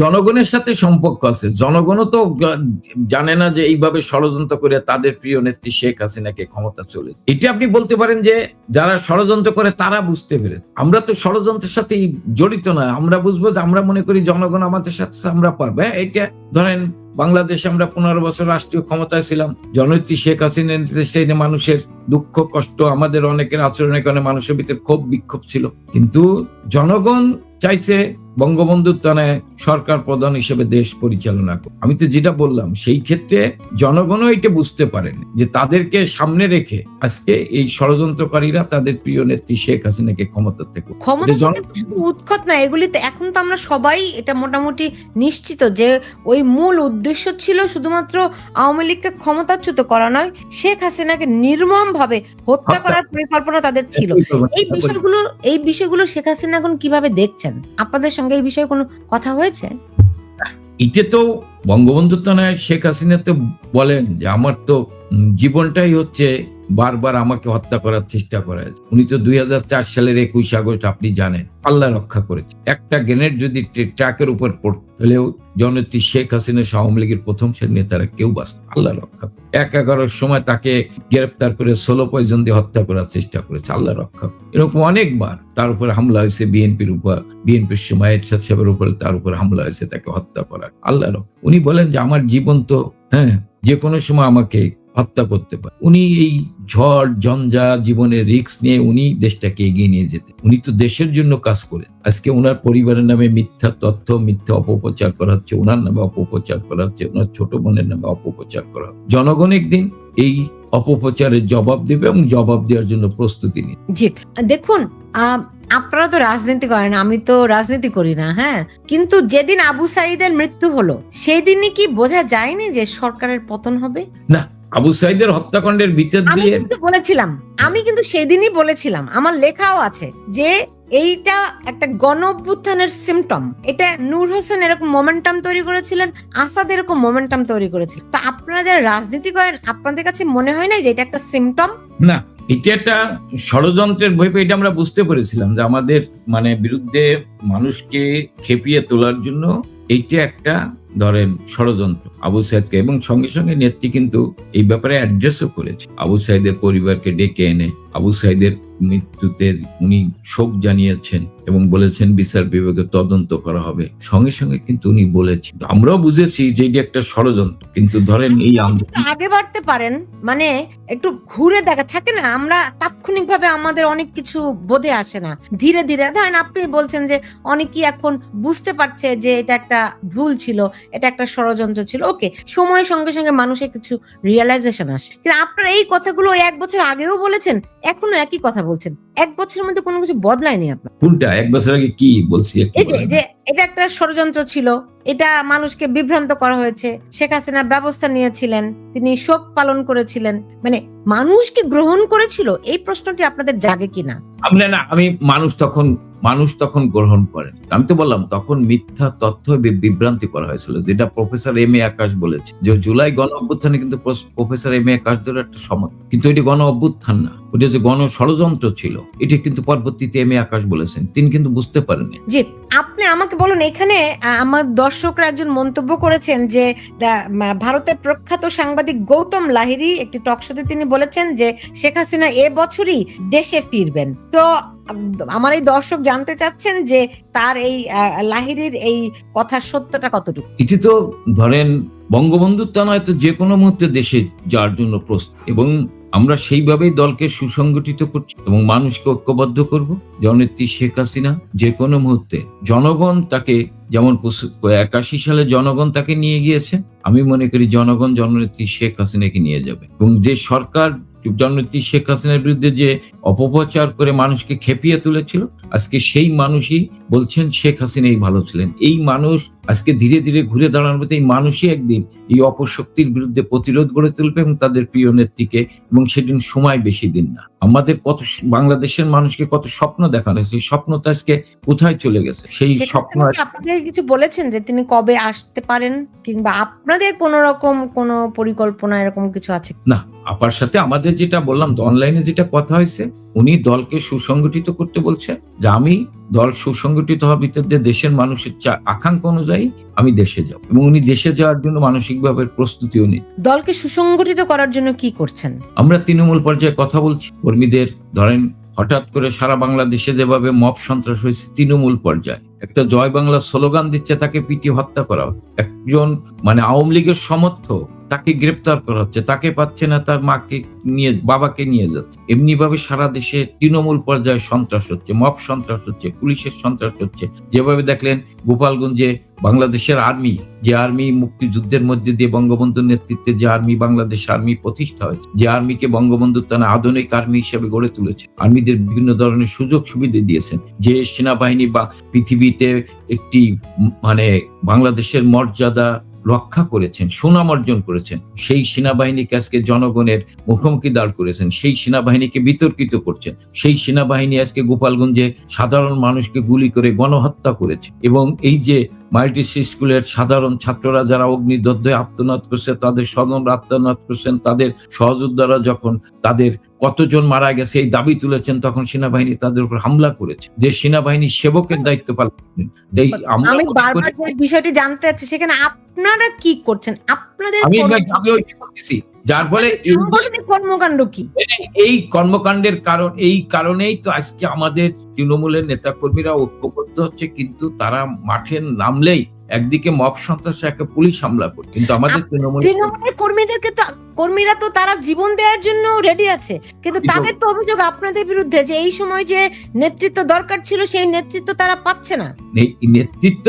জনগণের সাথে সম্পর্ক আছে। জনগণও তো জানে না যে এইভাবে ষড়যন্ত্র করে তাদের প্রিয় নেত্রী শেখ হাসিনাকে ক্ষমতা চলে। এটা আপনি বলতে পারেন যে যারা ষড়যন্ত্র করে তারা বুঝতে পেরে। আমরা তো ষড়যন্ত্রের সাথে জড়িত না। আমরা বুঝব যে আমরা মনে করি জনগণ আমাদের সাথে আমরা পারবে। হ্যাঁ, এটা ধরেন বাংলাদেশে আমরা পনেরো বছর রাষ্ট্রীয় ক্ষমতায় ছিলাম। জননেত্রী শেখ হাসিনা যে মানুষের দুঃখ কষ্ট আমাদের অনেকের আচরণের কারণে মানুষের ভিতরে ক্ষোভ বিক্ষোভ ছিল। কিন্তু জনগণ চাইছে বঙ্গবন্ধুর তনায় সরকার প্রধান হিসেবে দেশ পরিচালনা করুক। আমি তো যেটা বললাম সেই ক্ষেত্রে জনগণও এটা বুঝতে পারেন যে তাদেরকে সামনে রেখে আজকে এই ষড়যন্ত্রকারীরা তাদের প্রিয় নেত্রী শেখ হাসিনাকে ক্ষমতা থেকে উৎখাত না এগুলি তো এখন তো আমরা সবাই এটা মোটামুটি নিশ্চিত যে ওই মূল উদ্দেশ্য ছিল শুধুমাত্র আওয়ামী লীগকে ক্ষমতাচ্যুত করা নয় শেখ হাসিনাকে নির্মম ভাবে হত্যা হত্যা। করার পরিকল্পনা তাদের ছিল এই বিষয়গুলো এই বিষয়গুলো শেখ হাসিনা এখন কীভাবে দেখছেন আপনাদের সঙ্গে এই বিষয়ে কোনো কথা হয়েছে? এতে তো বঙ্গবন্ধু তো নয়, শেখ হাসিনা তো বলেন যে আমার তো জীবনটাই হচ্ছে বারবার আমাকে হত্যা করার চেষ্টা করা হয়েছে। উনি তো দুই হাজার চার সালের একুশ আগস্ট আপনি জানেন, আল্লাহ রক্ষা করেছে। একটা গ্রেনেড যদি ট্রাকের উপর পড়ত তাহলেও জননেত্রী শেখ হাসিনা আওয়ামী লীগের প্রথম শ্রেণির নেতারা কেউ বাঁচত আল্লাহ রক্ষা এক এগারোর সময় তাকে গ্রেপ্তার করে ষোলো পয়জন দিয়ে হত্যা করার চেষ্টা করেছে, আল্লাহ রক্ষা এরকম অনেকবার তার উপর হামলা হয়েছে বিএনপির উপর, বিএনপির সময় এরশাদ সাহেবের উপরে তার উপর হামলা হয়েছে তাকে হত্যা করার। আল্লাহ। উনি বলেন যে, আমার জীবন তো হ্যাঁ যে কোনো সময় আমাকে হত্যা করতে পারে। উনি এই ঝড় ঝঞ্ঝা জীবনের রিস্ক নিয়ে উনি দেশটাকে এগিয়ে নিয়ে যেতে উনি তো দেশের জন্য কাজ করে আজকে ওনার পরিবারের নামে মিথ্যা তথ্য মিথ্যা অপপ্রচার করা হচ্ছে ওনার নামে অপপ্রচার করা হচ্ছে ওনার ছোট বোনের নামে অপপ্রচার করা হচ্ছে। জনগণ একদিন এই অপপ্রচারের জবাব দেবে এবং জবাব দেওয়ার জন্য প্রস্তুতি নিয়ে জি দেখুন আপনারা তো রাজনীতি করেন আমি তো রাজনীতি করি না হ্যাঁ? কিন্তু যেদিন আবু সাইদের মৃত্যু হলো সেই দিনই কি বোঝা যায়নি যে সরকারের পতন হবে? আবু সাইদের হত্যাকাণ্ডের ভিতর আমি দিয়ে কিন্তু বলেছিলাম আমি কিন্তু সেদিনই বলেছিলাম আমার লেখাও আছে যে এইটা একটা গণ অভ্যুত্থানের সিমটম এটা নূর হোসেন এরকম মোমেন্টাম তৈরি করেছিলেন আসাদ এরকম মোমেন্টাম তৈরি করেছিলেন তা আপনারা যারা রাজনীতি করেন আপনাদের কাছে মনে হয় না যে এটা একটা সিমটম না এটা একটা ষড়যন্ত্রের ভেবে এটা আমরা বুঝতে পেরেছিলাম যে আমাদের মানে বিরুদ্ধে মানুষকে খেপিয়ে তোলার জন্য এইটা একটা ধরেন ষড়যন্ত্র। আবু সাইদকে এবং সঙ্গে সঙ্গে নেত্রী কিন্তু এই ব্যাপারে অ্যাড্রেসও করেছে। আবু সাইদের পরিবারকে ডেকে এনে আবু সাইদের মৃত্যুতে উনি শোক জানিয়েছেন এবং বলেছেন বিচার বিভাগে তদন্ত করা হবে। সঙ্গে সঙ্গে কিন্তু উনি বলেছেন আমরাও বুঝেছি যে এটি একটা ষড়যন্ত্র কিন্তু ধরেন এই আগে বাড়তে পারেন মানে একটু ঘুরে দেখা থাকে না আমরা তাৎক্ষণিক ভাবে আমাদের অনেক কিছু বোধে আসে না। ধীরে ধীরে ধরেন আপনি বলছেন যে অনেকেই এখন বুঝতে পারছে যে এটা একটা ভুল ছিল এটা একটা ষড়যন্ত্র ছিল ওকে সময়ের সঙ্গে সঙ্গে মানুষের কিছু রিয়েলাইজেশন আসে। কিন্তু আপনার এই কথাগুলো এক বছর আগেও বলেছেন এখনও একই কথা বলছেন। এক বছরের মধ্যে কোনো কিছু বদলায়নি আপনার। কোনটা? এক বছর আগে কি বলছি এই যে যে এটা একটা ষড়যন্ত্র ছিল এটা মানুষকে বিভ্রান্ত করা হয়েছে। শেখ হাসিনা ব্যবস্থা নিয়েছিলেন তিনি শোক পালন করেছিলেন। মানে মানুষ কি গ্রহণ করেছিল? এই প্রশ্নটি আপনাদের জাগে কিনা? না আমি মানুষ তখন মানুষ তখন গ্রহণ করেন। আমি তো বললাম, তখন মিথ্যা তথ্য বিভ্রান্তি করা হয়েছিল, যেটা প্রফেসর এম এ আকাশ বলেছে। যে জুলাই গণ অভ্যুত্থানে কিন্তু প্রফেসর এম এ আকাশ ধরে একটা সমত কিন্তু এটি গণ অভ্যুত্থান না, ওটা যে গণ ষড়যন্ত্র ছিল। এটি কিন্তু পরবর্তীতে এম এ আকাশ বলেছেন। তিনি কিন্তু বুঝতে পারেননি। জি, আপনি আমাকে বলুন, এখানে আমার দর্শকরা একজন মন্তব্য করেছেন যে ভারতের প্রখ্যাত সাংবাদিক গৌতম লাহিড়ী একটি টকশোতে তিনি বলেছেন যে, শেখ হাসিনা এ বছরই দেশে ফিরবেন। তো আমার এই দর্শক জানতে চাচ্ছেন যে তার এই আহ, লাহিড়ীর এই কথার সত্যটা কতটুকু? এটি তো ধরেন বঙ্গবন্ধুর তা নয়তো যে কোনো মুহূর্তে দেশে যাওয়ার জন্য প্রস্তুত। এবং আমরা সেইভাবেই দলকে সুসংগঠিত করছি এবং মানুষকে ঐক্যবদ্ধ করব। জননেত্রী শেখ হাসিনা যে কোনো মুহূর্তে জনগণ তাকে যেমন একাশি সালে জনগণ তাকে নিয়ে গিয়েছে আমি মনে করি জনগণ জননেত্রী শেখ হাসিনাকে নিয়ে যাবে। এবং যে সরকার জননেত্রী শেখ হাসিনার বিরুদ্ধে যে অপপ্রচার করে মানুষকে খেপিয়ে তুলেছিল আজকে সেই মানুষই বলছেন শেখ হাসিনাই ভালো ছিলেন। এই মানুষ আজকে ধীরে ধীরে ঘুরে দাঁড়ানোর মতো এই মানুষই একদিন এই অপশক্তির বিরুদ্ধে প্রতিরোধ গড়ে তুলবে এবং তাদের প্রিয় নেত্রীকে এবং সেদিন সময় বেশি দিন না। আমাদের কত বাংলাদেশের মানুষকে কত স্বপ্ন দেখানো সেই স্বপ্ন তো আজকে কোথায় চলে গেছে? সেই স্বপ্ন আপনাদের কিছু বলেছেন যে তিনি কবে আসতে পারেন? কিংবা আপনাদের কোন রকম কোন পরিকল্পনা এরকম কিছু আছে? না আপার সাথে আমাদের যেটা বললাম তো অনলাইনে যেটা কথা হয়েছে উনি দলকে সুসংগঠিত করতে বলছেন যে আমি দল সুসংগঠিত হওয়ার ভিতর দেশের মানুষের চা- আকাঙ্ক্ষা অনুযায়ী আমি দেশে যাব এবং উনি দেশে যাওয়ার জন্য মানসিকভাবে প্রস্তুতিও নিন দলকে সুসংগঠিত করার জন্য কি করছেন? আমরা তৃণমূল পর্যায়ে কথা বলছি। কর্মীদের ধরেন হঠাৎ করে সারা বাংলাদেশে যেভাবে মব সন্ত্রাস হয়েছে তৃণমূল পর্যায়ে একটা জয় বাংলা স্লোগান দিচ্ছে তাকে পিটি হত্যা করা একজন মানে আওয়ামী লীগের সমর্থক তাকে গ্রেপ্তার করা হচ্ছে, তাকে পাচ্ছে না, তার মাকে নিয়ে, বাবাকে নিয়ে যাচ্ছে। এমনি ভাবে সারা দেশে তৃণমূল পর্যায়ে সন্ত্রাস হচ্ছে, মব সন্ত্রাস হচ্ছে, পুলিশের সন্ত্রাস হচ্ছে। যেভাবে দেখলেন গোপালগঞ্জে বাংলাদেশের আর্মি, যে আর্মি মুক্তিযুদ্ধের মধ্যে দিয়ে বঙ্গবন্ধুর নেতৃত্বে যে আর্মি বাংলাদেশ আর্মি প্রতিষ্ঠা হয়েছে, যে আর্মিকে বঙ্গবন্ধু তারা আধুনিক আর্মি হিসেবে গড়ে তুলেছে। আর্মিদের বিভিন্ন ধরনের সুযোগ সুবিধা দিয়েছেন, যে সেনাবাহিনী বা পৃথিবীতে একটি মানে বাংলাদেশের মর্যাদা রক্ষা করেছেন, সুনাম অর্জন করেছেন, সেই সেনাবাহিনীকে আজকে জনগণের মুখোমুখি দাঁড় করেছেন, সেই সেনাবাহিনীকে বিতর্কিত করছেন, সেই সেনাবাহিনী আজকে গোপালগঞ্জে সাধারণ মানুষকে গুলি করে গণহত্যা করেছে এবং এই যে মাল্টিসি স্কুলের সাধারণ ছাত্ররা যারা অগ্নিদগ্ধ আত্মনাদ করছে তাদের স্বজনরা আত্মনাদ করছেন তাদের সহযোদ্ধারা যখন তাদের কতজন মারা গেছে এই দাবি তুলেছেন তখন সেনাবাহিনী তাদের উপর হামলা করেছে। যে সেনাবাহিনী সেবকের দায়িত্ব পালন আমি বারবার বিষয়টি জানতে চাচ্ছি সেখানে আপনারা কি করছেন? আপনাদের আমি যার ফলে এই কর্মকাণ্ড কি? এই কর্মকাণ্ডের কারণ এই কারণেই তো আজকে আমাদের তৃণমূলের নেতাকর্মীরা ঐক্যবদ্ধ হচ্ছে কিন্তু তারা মাঠে নামলেই একদিকে মব সন্ত্রাসে একটা পুলিশ হামলা করে। কিন্তু আমাদের তৃণমূল তৃণমূলের কর্মীদেরকে তো কর্মীরা তো তারা জীবন দেওয়ার জন্য রেডি আছে। কিন্তু- তাদের তো অভিযোগ আপনাদের বিরুদ্ধে যে এই সময় যে নেতৃত্ব দরকার ছিল সেই নেতৃত্ব তারা পাচ্ছে না। নেতৃত্ব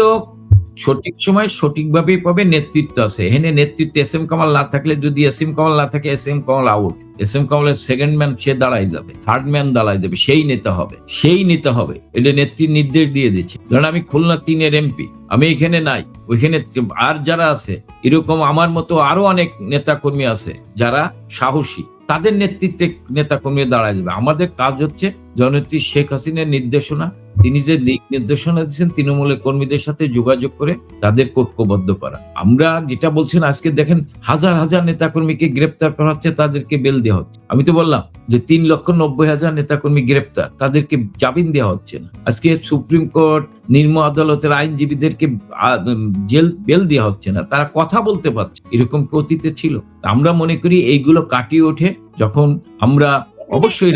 সঠিক সময় সঠিকভাবেই পাবে, নেতৃত্ব আছে। এখানে নেতৃত্ব এস এম কামাল না থাকলে যদি এস এম কামাল না থাকে, S M Kamal out S M কামালের সেকেন্ড ম্যান সে দাঁড়ায় যাবে থার্ড ম্যান দাঁড়ায় যাবে, সেই নেতা হবে, সেই নেতা হবে। এটা নেত্রীর নির্দেশ দিয়ে দিচ্ছে। ধরেন আমি খুলনা তিনের এমপি, আমি এখানে নাই, ওইখানে আর যারা আছে, এরকম আমার মতো আরও অনেক নেতা কর্মী আছে, যারা সাহসী, তাদের নেতৃত্বে নেতা কর্মী দাঁড়ায় যাবে। আমাদের কাজ হচ্ছে জননেত্রী শেখ হাসিনার নির্দেশনা, তিনি যে দিক নির্দেশনা দিচ্ছেন তৃণমূলের কর্মীদের সাথে যোগাযোগ করে তাদের ঐক্যবদ্ধ করা। আমরা যেটা বলছেন, আজকে দেখেন হাজার হাজার নেতাকর্মীকে গ্রেপ্তার করা হচ্ছে, তাদেরকে বেল দেওয়া হচ্ছে। আমি তো বললাম যে তিন লক্ষ নব্বই হাজার নেতাকর্মী গ্রেপ্তার, তাদেরকে জামিন দেওয়া হচ্ছে না। আজকে সুপ্রিম কোর্ট নিম্ন আদালতের আইনজীবীদেরকে জেল, বেল দেওয়া হচ্ছে না। তারা কথা বলতে পারছে এরকম কি অতীতে ছিল? আমরা মনে করি এইগুলো কাটিয়ে ওঠে যখন আমরা অবশ্যই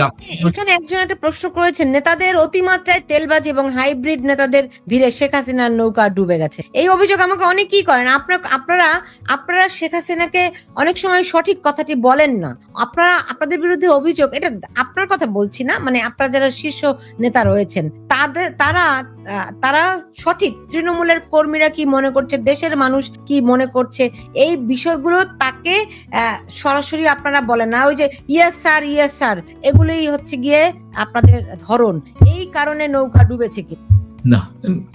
এখানে একজন একটা প্রশ্ন করেছেন নেতাদের অতিমাত্রায় তেলবাজি এবং হাইব্রিড নেতাদের ভিড়ে শেখ হাসিনার নৌকা ডুবে গেছে। এই অভিযোগ আমাকে অনেকেই করেন। আপনার আপনারা আপনারা শেখ হাসিনাকে অনেক সময় সঠিক কথাটি বলেন না। আপনারা আপনাদের বিরুদ্ধে অভিযোগ এটা আপনার কথা বলছি না মানে আপনারা যারা শীর্ষ নেতা রয়েছেন তাদের, তারা তারা সঠিক। তৃণমূলের কর্মীরা কি মনে করছে? দেশের মানুষ কি মনে করছে? এই বিষয়গুলো তাকে সরাসরি আপনারা বলেন না। ওই যে, ইয়েস স্যার ইয়েস স্যার। এগুলোই হচ্ছে গিয়ে আপনাদের ধরন। এই কারণে নৌকা ডুবেছে কি? না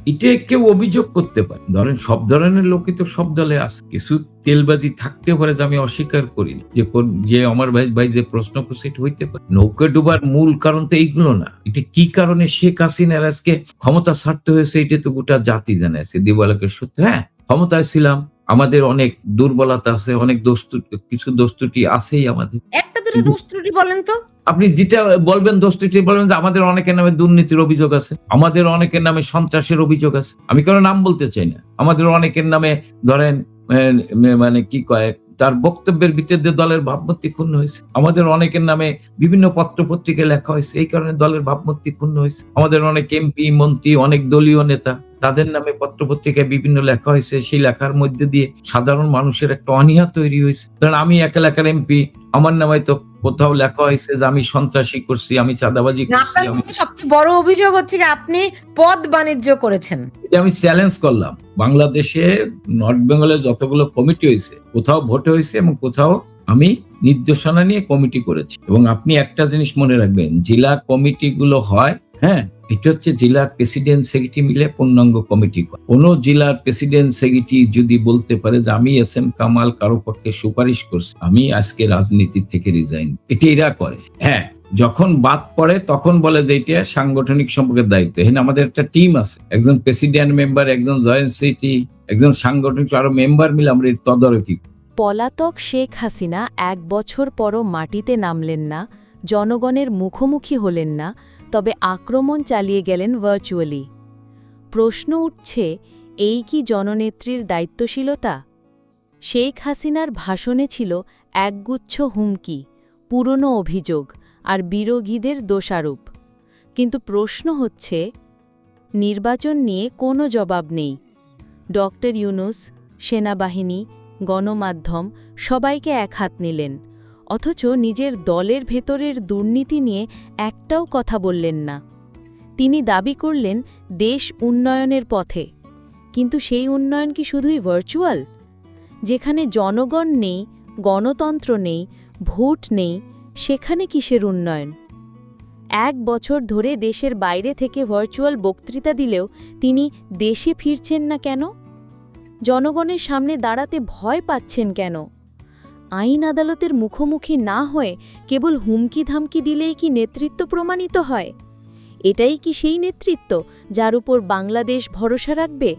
এটা কেউ অভিযোগ করতে পারে। ধরেন সব ধরনের লোকই তো সব দলে আছে। কিছু তেলবাজি থাকতে পারে যে আমি অস্বীকার করি যে কোন যে আমার ভাই ভাই যে প্রশ্ন করছে এটা হইতে পারে। নৌকা ডুবার মূল কারণ তো এইগুলো না। এটা কি কারণে শেখ হাসিনার আজকে ক্ষমতা ছাড়তে হয়েছে এটা তো গোটা জাতি জানে আছে। দিবালকের সত্যি হ্যাঁ ক্ষমতায় ছিলাম। আমাদের অনেক দুর্বলতা আছে অনেক দোস্ত কিছু দোস্তুটি আছেই আমাদের। একটা দুটো দোষ ত্রুটি বলেন তো। আপনি যেটা বলবেন, দোষটি বলবেন যে আমাদের অনেকের নামে দুর্নীতির অভিযোগ আছে? আমাদের অনেকের নামে সন্ত্রাসের অভিযোগ আছে। আমি কারও নাম বলতে চাই না। আমাদের অনেকের নামে ধরেন মানে কি কয়, তার বক্তব্যের ভিত্তিতে দলের ভাবমূর্তি ক্ষুণ্ণ হয়েছে। আমাদের অনেকের নামে বিভিন্ন পত্র পত্রিকায় লেখা হয়েছে। এই কারণে দলের ভাবমূর্তি ক্ষুণ্ণ হয়েছে। আমাদের অনেক এমপি, মন্ত্রী, অনেক দলীয় নেতা তাদের নামে পত্র পত্রিকায় বিভিন্ন লেখা হয়েছে। সেই লেখার মধ্যে দিয়ে সাধারণ মানুষের একটা অনীহা তৈরি হয়েছে। কারণ আমি এক এলাকার এমপি আমার নামে তো কোথাও লেখা হয়েছে যে আমি সন্ত্রাসী করছি আমি চাঁদাবাজি করছি আমি সবচেয়ে বড় অভিযোগ হচ্ছে যে আপনি পদ বাণিজ্য করেছেন। এটা আমি চ্যালেঞ্জ করলাম। বাংলাদেশে নর্থ বেঙ্গলে যতগুলো কমিটি হয়েছে কোথাও ভোটে হয়েছে এবং কোথাও আমি নির্দেশনা নিয়ে কমিটি করেছি। এবং আপনি একটা জিনিস মনে রাখবেন জেলা কমিটি গুলো হয় হ্যাঁ এটা হচ্ছে জেলার প্রেসিডেন্ট সেক্রেটারি মিলে পূর্ণাঙ্গ কমিটি কোনো জেলার প্রেসিডেন্ট সেক্রেটারি যদি বলতে পারে যে আমি এস এম কামাল কারও পক্ষে সুপারিশ করছি, আমি আজকে রাজনীতি থেকে রিজাইন এটা এরা করে। হ্যাঁ যখন বাদ পড়ে তখন বলে যে এটা সাংগঠনিক সম্পর্কের দায়িত্ব। এখানে আমাদের একটা টিম আছে। একজন প্রেসিডেন্ট মেম্বার একজন জয়েন্ট সেক্রেটারি একজন সাংগঠনিক আরও মেম্বার মিলে আমরা এর তদারকি পলাতক শেখ হাসিনা এক বছর পরও মাটিতে নামলেন না, জনগণের মুখোমুখি হলেন না তবে আক্রমণ চালিয়ে গেলেন ভার্চুয়ালি। প্রশ্ন উঠছে, এই কি জননেত্রীর দায়িত্বশীলতা? শেখ হাসিনার ভাষণে ছিল একগুচ্ছ হুমকি, পুরনো অভিযোগ আর বিরোধীদের দোষারোপ। কিন্তু প্রশ্ন হচ্ছে, নির্বাচন নিয়ে কোনো জবাব নেই। ডক্টর ইউনুস, সেনাবাহিনী, গণমাধ্যম সবাইকে এক হাত নিলেন। অথচ নিজের দলের ভেতরের দুর্নীতি নিয়ে একটাও কথা বললেন না। তিনি দাবি করলেন, দেশ উন্নয়নের পথে। কিন্তু সেই উন্নয়ন কি শুধুই ভার্চুয়াল যেখানে জনগণ নেই, গণতন্ত্র নেই, ভোট নেই, সেখানে কিসের উন্নয়ন? এক বছর ধরে দেশের বাইরে থেকে ভার্চুয়াল বক্তৃতা দিলেও তিনি দেশে ফিরছেন না কেন? জনগণের সামনে দাঁড়াতে ভয় পাচ্ছেন কেন? আইন আদালতের মুখোমুখি না হয়ে কেবল হুমকি ধামকি দিলেই কি নেতৃত্ব প্রমাণিত হয়? এটাই কি সেই নেতৃত্ব যার উপর বাংলাদেশ ভরসা রাখবে?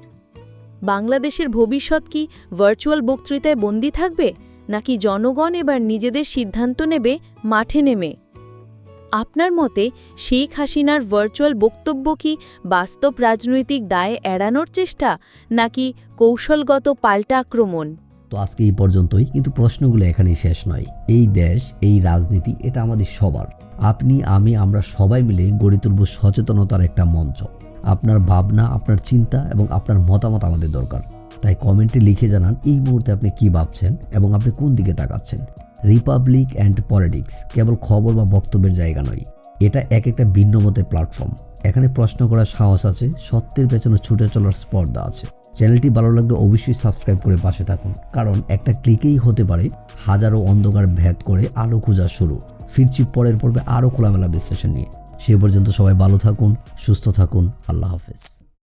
বাংলাদেশের ভবিষ্যৎ কি ভার্চুয়াল বক্তৃতায় বন্দী থাকবে, নাকি জনগণ এবার নিজেদের সিদ্ধান্ত নেবে, মাঠে নেমে? আপনার মতে শেখ হাসিনার ভার্চুয়াল বক্তব্য কি বাস্তব রাজনৈতিক দায় এড়ানোর চেষ্টা, নাকি কৌশলগত পাল্টা আক্রমণ? তো আজকে এই পর্যন্তই, কিন্তু প্রশ্নগুলো এখানেই শেষ নয়। এই দেশ, এই রাজনীতি, এটা আমাদের সবার। আপনি, আমি, আমরা সবাই মিলে গড়ে তুলব সচেতনতার একটা মঞ্চ। আপনার ভাবনা, আপনার চিন্তা এবং আপনার মতামত আমাদের দরকার। তাই কমেন্টে লিখে জানান এই মুহূর্তে আপনি কি ভাবছেন এবং আপনি কোন দিকে তাকাচ্ছেন। রিপাবলিক অ্যান্ড পলিটিক্স কেবল খবর বা বক্তব্যের জায়গা নয়, এটা এক একটা ভিন্ন মতের প্ল্যাটফর্ম। এখানে প্রশ্ন করার সাহস আছে, সত্যের পেছনে ছুটে চলার স্পর্ধা আছে। চ্যানেলটি ভালো লাগলে অবশ্যই সাবস্ক্রাইব করে পাশে থাকুন, কারণ একটা ক্লিকেই হতে পারে হাজারো অন্ধকার ভেদ করে আলো খোঁজা শুরু। ফিরছি পরের পর্বে আরও খোলামেলা বিশ্লেষণ নিয়ে। সে পর্যন্ত সবাই ভালো থাকুন, সুস্থ থাকুন, আল্লাহ হাফেজ।